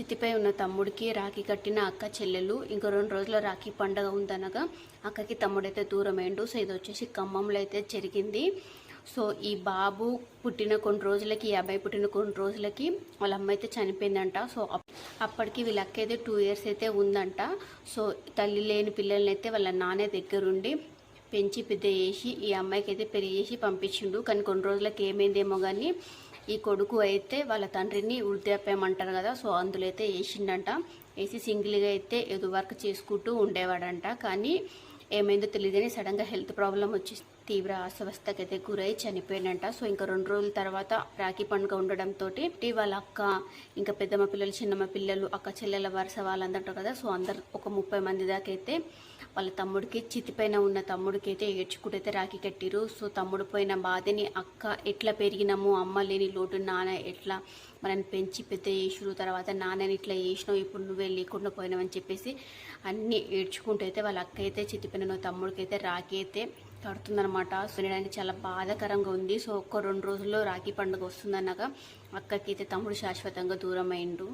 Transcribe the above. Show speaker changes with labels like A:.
A: చితిపై ఉన్న తమ్ముడికి రాఖీ కట్టిన అక్క చెల్లెలు ఇంకో రెండు రోజుల రాఖీ పండగ ఉందనగా అక్కకి తమ్ముడైతే దూరమైండు. సో ఇది వచ్చేసి ఖమ్మంలో అయితే జరిగింది. సో ఈ బాబు పుట్టిన కొన్ని రోజులకి ఈ అబ్బాయి పుట్టిన కొన్ని రోజులకి వాళ్ళ అమ్మ అయితే చనిపోయిందంట. సో అప్- అప్పటికి వీళ్ళ అక్క అయితే టూ ఇయర్స్ అయితే ఉందంట. సో తల్లి లేని పిల్లల్ని అయితే వాళ్ళ నాన్న దగ్గరుండి పెంచి పెద్ద చేసి ఈ అమ్మాయికి అయితే పెళ్ళి చేసి పంపించిండు. కానీ కొన్ని రోజులకి ఏమైందేమో కానీ ఈ కొడుకు అయితే వాళ్ళ తండ్రిని వృద్ధాప్యం అంటారు కదా సో అందులో అయితే వేసిండంట వేసి సింగిల్గా అయితే ఏదో వర్క్ చేసుకుంటూ ఉండేవాడంట. కానీ ఏమైందో తెలియదు సడన్గా హెల్త్ ప్రాబ్లం వచ్చి తీవ్ర అస్వస్థకి అయితే గురై చనిపోయినంట సో ఇంకా రెండు రోజుల తర్వాత రాఖీ పండుగ ఉండడంతో వాళ్ళ అక్క ఇంకా పెద్దమ్మ పిల్లలు చిన్నమ్మ పిల్లలు అక్క చెల్లెల వరుస వాళ్ళందరూ కదా సో అందరు ఒక ముప్పై మంది దాకా అయితే వాళ్ళ తమ్ముడికి చితిపైన ఉన్న తమ్ముడికి అయితే ఏడ్చుకుంటైతే రాఖీ కట్టిరు సో తమ్ముడు పోయిన బాధని అక్క ఎట్లా పెరిగినాము అమ్మ లేని లోటు నాన్న ఎట్లా మనని పెంచి పెద్ద చేసిరు తర్వాత నాన్నని ఇట్లా చేసినావు ఇప్పుడు నువ్వే లేకుండా పోయినావని చెప్పేసి అన్నీ ఏడ్చుకుంటూ అయితే వాళ్ళ అక్క అయితే చితిపైన తమ్ముడికి అయితే రాఖీ అయితే కడుతుందనమాట వినడానికి చాలా బాధాకరంగా ఉంది. సో ఒక్క రెండు రోజుల్లో రాఖీ పండుగ వస్తుందన్నాక అక్కకి అయితే తమ్ముడు శాశ్వతంగా దూరం అయిండు